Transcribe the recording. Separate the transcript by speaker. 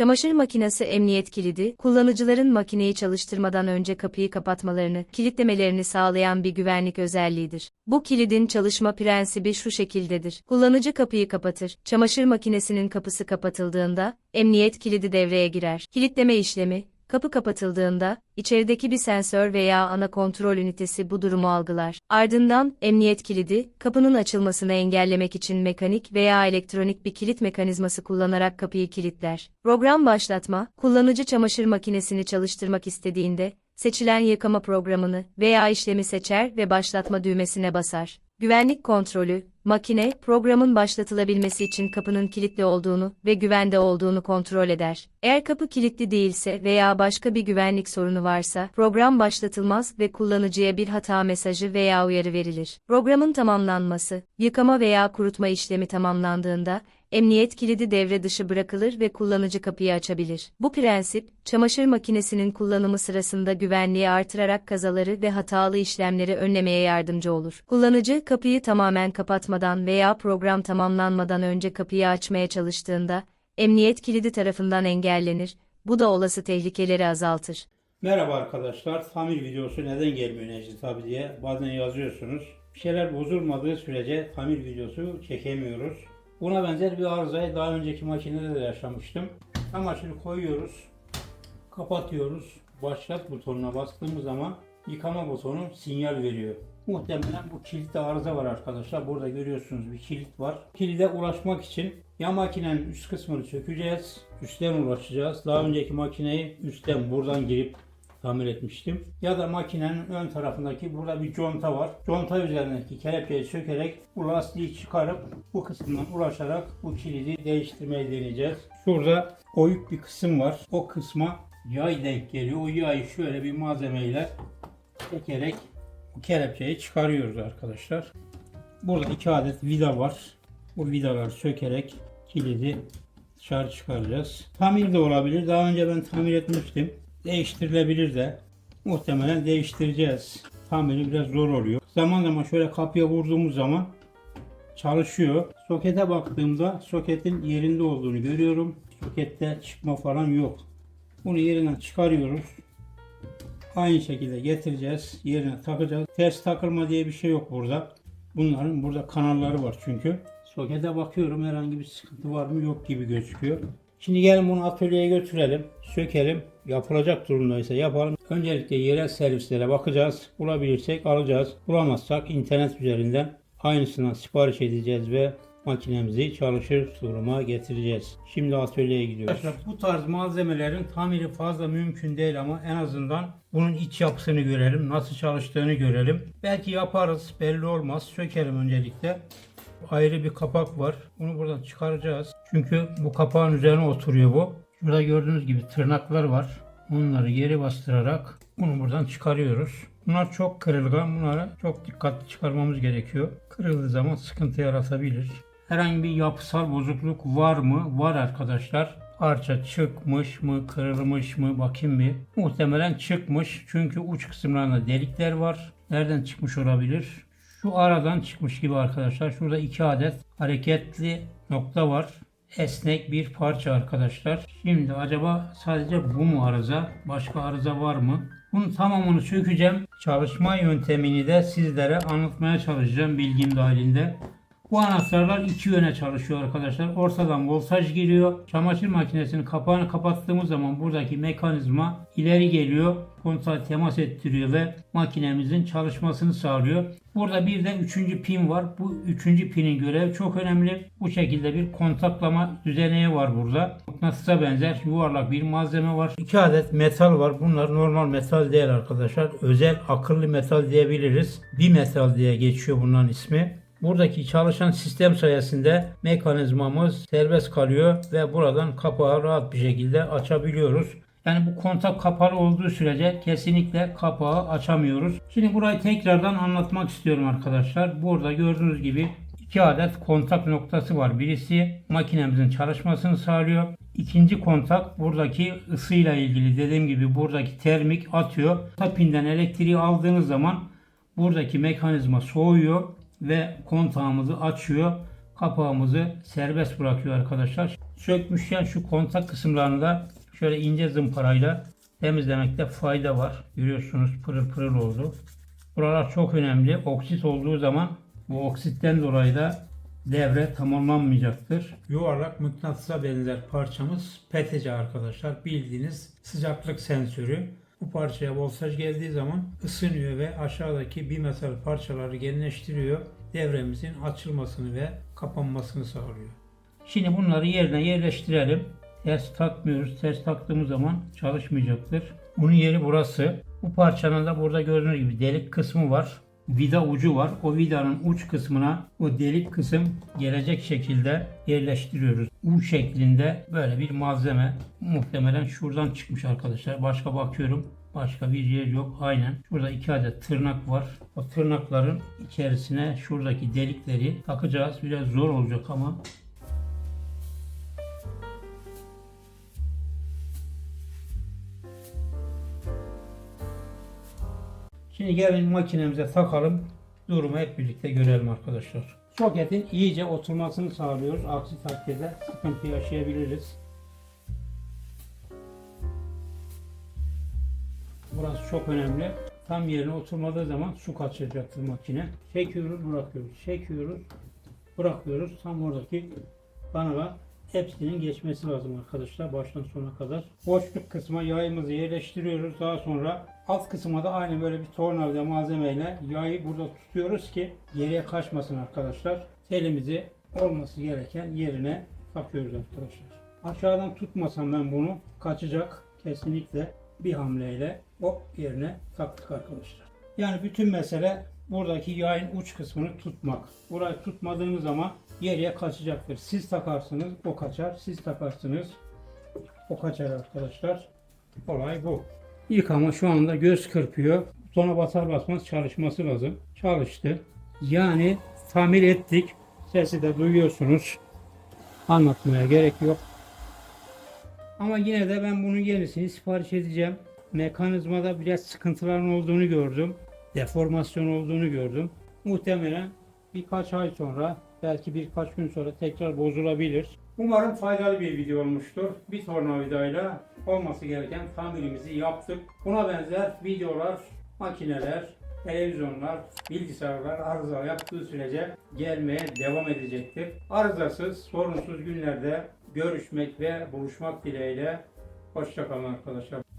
Speaker 1: Çamaşır makinesi emniyet kilidi, kullanıcıların makineyi çalıştırmadan önce kapıyı kapatmalarını, kilitlemelerini sağlayan bir güvenlik özelliğidir. Bu kilidin çalışma prensibi şu şekildedir. Kullanıcı kapıyı kapatır. Çamaşır makinesinin kapısı kapatıldığında, emniyet kilidi devreye girer. Kilitleme işlemi, Kapı kapatıldığında, içerideki bir sensör veya ana kontrol ünitesi bu durumu algılar. Ardından, emniyet kilidi, kapının açılmasını engellemek için mekanik veya elektronik bir kilit mekanizması kullanarak kapıyı kilitler. Program başlatma, kullanıcı çamaşır makinesini çalıştırmak istediğinde, seçilen yıkama programını veya işlemi seçer ve başlatma düğmesine basar. Güvenlik kontrolü, makine, programın başlatılabilmesi için kapının kilitli olduğunu ve güvende olduğunu kontrol eder. Eğer kapı kilitli değilse veya başka bir güvenlik sorunu varsa, program başlatılmaz ve kullanıcıya bir hata mesajı veya uyarı verilir. Programın tamamlanması, yıkama veya kurutma işlemi tamamlandığında, emniyet kilidi devre dışı bırakılır ve kullanıcı kapıyı açabilir. Bu prensip, çamaşır makinesinin kullanımı sırasında güvenliği artırarak kazaları ve hatalı işlemleri önlemeye yardımcı olur. Kullanıcı kapıyı tamamen kapatmadan veya program tamamlanmadan önce kapıyı açmaya çalıştığında, emniyet kilidi tarafından engellenir. Bu da olası tehlikeleri azaltır.
Speaker 2: Merhaba arkadaşlar. Tamir videosu neden gelmiyor Necdet abi diye bazen yazıyorsunuz. Bir şeyler bozulmadığı sürece tamir videosu çekemiyoruz. Buna benzer bir arızayı daha önceki makinede de yaşamıştım. Çamaşırı koyuyoruz, kapatıyoruz. Başlat butonuna bastığımız zaman yıkama butonu sinyal veriyor. Muhtemelen bu kilitte arıza var arkadaşlar. Burada görüyorsunuz bir kilit var. Kilide ulaşmak için ya makinenin üst kısmını sökeceğiz, üstten ulaşacağız. Daha önceki makineyi üstten buradan girip tamir etmiştim. Ya da makinenin ön tarafındaki burada bir conta var. Conta üzerindeki kelepçeyi sökerek bu lastiği çıkarıp bu kısmından ulaşarak bu kilidi değiştirmeyi deneyeceğiz. Şurada oyuk bir kısım var. O kısma yay denk geliyor. O yayı şöyle bir malzemeyle çekerek bu kelepçeyi çıkarıyoruz arkadaşlar. Burada iki adet vida var. Bu vidaları sökerek kilidi dışarı çıkaracağız. Tamir de olabilir. Daha önce ben tamir etmiştim. Değiştirilebilir de. Muhtemelen değiştireceğiz. Tamiri biraz zor oluyor. Zaman zaman şöyle kapıya vurduğumuz zaman çalışıyor. Sokete baktığımda soketin yerinde olduğunu görüyorum. Sokette çıkma falan yok. Bunu yerinden çıkarıyoruz. Aynı şekilde getireceğiz. Yerine takacağız. Ters takılma diye bir şey yok burada. Bunların burada kanalları var çünkü. Sokete bakıyorum herhangi bir sıkıntı var mı yok gibi gözüküyor. Şimdi gelin bunu atölyeye götürelim, sökelim. Yapılacak durumdaysa yapalım. Öncelikle yerel servislere bakacağız. Bulabilirsek alacağız. Bulamazsak internet üzerinden aynısından sipariş edeceğiz ve makinemizi çalışır duruma getireceğiz. Şimdi atölyeye gidiyoruz. bu tarz malzemelerin tamiri fazla mümkün değil ama en azından bunun iç yapısını görelim, nasıl çalıştığını görelim. Belki yaparız, belli olmaz. Sökelim öncelikle. Ayrı bir kapak var. Bunu buradan çıkaracağız. Çünkü bu kapağın üzerine oturuyor bu. Şurada gördüğünüz gibi tırnaklar var. Onları geri bastırarak bunu buradan çıkarıyoruz. Bunlar çok kırılgan. Bunları çok dikkatli çıkarmamız gerekiyor. Kırıldığı zaman sıkıntı yaratabilir. Herhangi bir yapısal bozukluk var mı? Var arkadaşlar. Parça çıkmış mı, kırılmış mı bakayım bir. Muhtemelen çıkmış çünkü uç kısımlarında delikler var. Nereden çıkmış olabilir? Şu aradan çıkmış gibi arkadaşlar. Şurada iki adet hareketli nokta var. Esnek bir parça arkadaşlar. Şimdi acaba sadece bu mu arıza? Başka arıza var mı? Bunun tamamını sökeceğim. Çalışma yöntemini de sizlere anlatmaya çalışacağım bilgim dahilinde. Bu anahtarlar iki yöne çalışıyor arkadaşlar. Ortadan voltaj giriyor. Çamaşır makinesinin kapağını kapattığımız zaman buradaki mekanizma ileri geliyor. Kontağa temas ettiriyor ve makinemizin çalışmasını sağlıyor. Burada bir de üçüncü pin var. Bu üçüncü pinin görevi çok önemli. Bu şekilde bir kontaklama düzeneği var burada. Mıknatısa benzer yuvarlak bir malzeme var. İki adet metal var. Bunlar normal metal değil arkadaşlar. Özel akıllı metal diyebiliriz. Bir metal diye geçiyor bunların ismi. Buradaki çalışan sistem sayesinde mekanizmamız serbest kalıyor ve buradan kapağı rahat bir şekilde açabiliyoruz. Yani bu kontak kapalı olduğu sürece kesinlikle kapağı açamıyoruz. Şimdi burayı tekrardan anlatmak istiyorum arkadaşlar. Burada gördüğünüz gibi iki adet kontak noktası var. Birisi makinemizin çalışmasını sağlıyor. İkinci kontak buradaki ısıyla ilgili dediğim gibi buradaki termik atıyor. Tapinden elektriği aldığınız zaman buradaki mekanizma soğuyor ve kontağımızı açıyor. kapağımızı serbest bırakıyor arkadaşlar. Sökmüşken şu kontak kısımlarını da şöyle ince zımparayla temizlemekte fayda var. Görüyorsunuz pırıl pırıl oldu. Buralar çok önemli. Oksit olduğu zaman bu oksitten dolayı da devre tamamlanmayacaktır. Yuvarlak mıknatısa benzer parçamız PTC arkadaşlar. Bildiğiniz sıcaklık sensörü. Bu parçaya voltaj geldiği zaman ısınıyor ve aşağıdaki bir metal parçaları genleştiriyor. Devremizin açılmasını ve kapanmasını sağlıyor. Şimdi bunları yerine yerleştirelim. Ters takmıyoruz. Ters taktığımız zaman çalışmayacaktır. Bunun yeri burası. Bu parçanın da burada gördüğünüz gibi delik kısmı var. Vida ucu var. O vidanın uç kısmına o delik kısım gelecek şekilde yerleştiriyoruz. U şeklinde böyle bir malzeme. Muhtemelen şuradan çıkmış arkadaşlar. Başka bakıyorum. Başka bir yer yok. Aynen. Şurada iki adet tırnak var. O tırnakların içerisine şuradaki delikleri takacağız. Biraz zor olacak ama Şimdi gelin makinemize takalım. Durumu hep birlikte görelim arkadaşlar. Soketin iyice oturmasını sağlıyoruz. Aksi takdirde sıkıntı yaşayabiliriz. Burası çok önemli. Tam yerine oturmadığı zaman su kaçıracaktır makine. Çekiyoruz, bırakıyoruz. Çekiyoruz, bırakıyoruz. Tam oradaki kanala hepsinin geçmesi lazım arkadaşlar baştan sona kadar. Boşluk kısma yayımızı yerleştiriyoruz. Daha sonra alt kısma da aynı böyle bir tornavida malzemeyle yayı burada tutuyoruz ki geriye kaçmasın arkadaşlar. Telimizi olması gereken yerine takıyoruz arkadaşlar. Aşağıdan tutmasam ben bunu kaçacak kesinlikle bir hamleyle o yerine taktık arkadaşlar. Yani bütün mesele buradaki yayın uç kısmını tutmak. Burayı tutmadığınız zaman geriye kaçacaktır. Siz takarsınız o kaçar. Siz takarsınız o kaçar arkadaşlar. Olay bu. Yıkama şu anda göz kırpıyor. Sonra basar basmaz çalışması lazım. Çalıştı. Yani tamir ettik. Sesi de duyuyorsunuz. Anlatmaya gerek yok. Ama yine de ben bunun yenisini sipariş edeceğim. Mekanizmada biraz sıkıntıların olduğunu gördüm. Deformasyon olduğunu gördüm. Muhtemelen birkaç ay sonra belki birkaç gün sonra tekrar bozulabilir. Umarım faydalı bir video olmuştur. Bir tornavidayla olması gereken tamirimizi yaptık. Buna benzer videolar, makineler, televizyonlar, bilgisayarlar arıza yaptığı sürece gelmeye devam edecektir. Arızasız, sorunsuz günlerde görüşmek ve buluşmak dileğiyle. Hoşçakalın arkadaşlar.